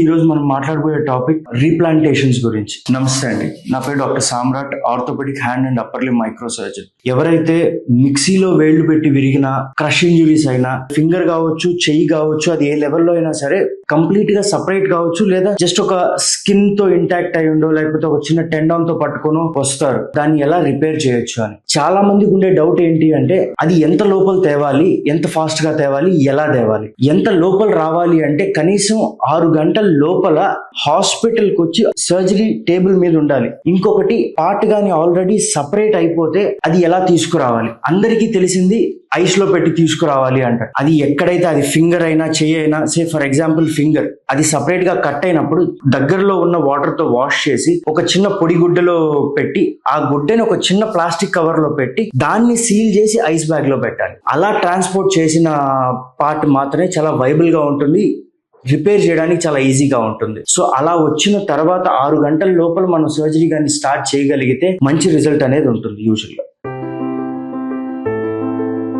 ఈ రోజు మనం మాట్లాడబోయే టాపిక్ రీప్లాంటేషన్స్ గురించి. నమస్తే అండి. నా పేరు doctor Samrat orthopaedic hand and upper limb micro surgeon ఎవరైతే మిక్సీలో వేళ్ళు పెట్టి విరిగిన క్రష్ ఇంజురీస్ అయినా ఫింగర్ కావచ్చు చెయ్యి కావచ్చు అది ఏ లెవెల్లో అయినా సరే కంప్లీట్గా సపరేట్ కావచ్చు లేదా జస్ట్ ఒక స్కిన్తో ఇంటాక్ట్ అయి ఉండో లేకపోతే ఒక చిన్న టెండాన్తో పట్టుకొని వస్తారు. దాన్ని ఎలా రిపేర్ చేయొచ్చు అని. చాలా మందికి ఉండే డౌట్ ఏంటి అంటే అది ఎంత లోపల తేవాలి ఎంత ఫాస్ట్గా తేవాలి ఎలా తేవాలి ఎంత లోపల రావాలి అంటే కనీసం ఆరు గంటల లోపల హాస్పిటల్కి వచ్చి సర్జరీ టేబుల్ మీద ఉండాలి. ఇంకొకటి పార్ట్ గాని ఆల్రెడీ సపరేట్ అయిపోతే అది ఎలా తీసుకురావాలి? అందరికీ తెలిసింది ఐస్లో పెట్టి తీసుకురావాలి అంటారు అది ఎక్కడైతే అది ఫింగర్ అయినా చెయ్యి అయినా సే ఫర్ ఎగ్జాంపుల్ ఫింగర్ అది సపరేట్గా కట్ అయినప్పుడు దగ్గరలో ఉన్న వాటర్తో వాష్ చేసి ఒక చిన్న పొడి గుడ్డలో పెట్టి ఆ గుడ్డని ఒక చిన్న ప్లాస్టిక్ కవర్లో పెట్టి దాన్ని సీల్ చేసి ఐస్ బ్యాగ్లో పెట్టాలి. అలా ట్రాన్స్పోర్ట్ చేసిన పార్ట్ మాత్రమే చాలా వైబుల్గా ఉంటుంది. రిపేర్ చేయడానికి చాలా ఈజీగా ఉంటుంది. సో అలా వచ్చిన తర్వాత ఆరు గంటల లోపల మనం సర్జరీ కానీ స్టార్ట్ చేయగలిగితే మంచి రిజల్ట్ అనేది ఉంటుంది యూజువల్గా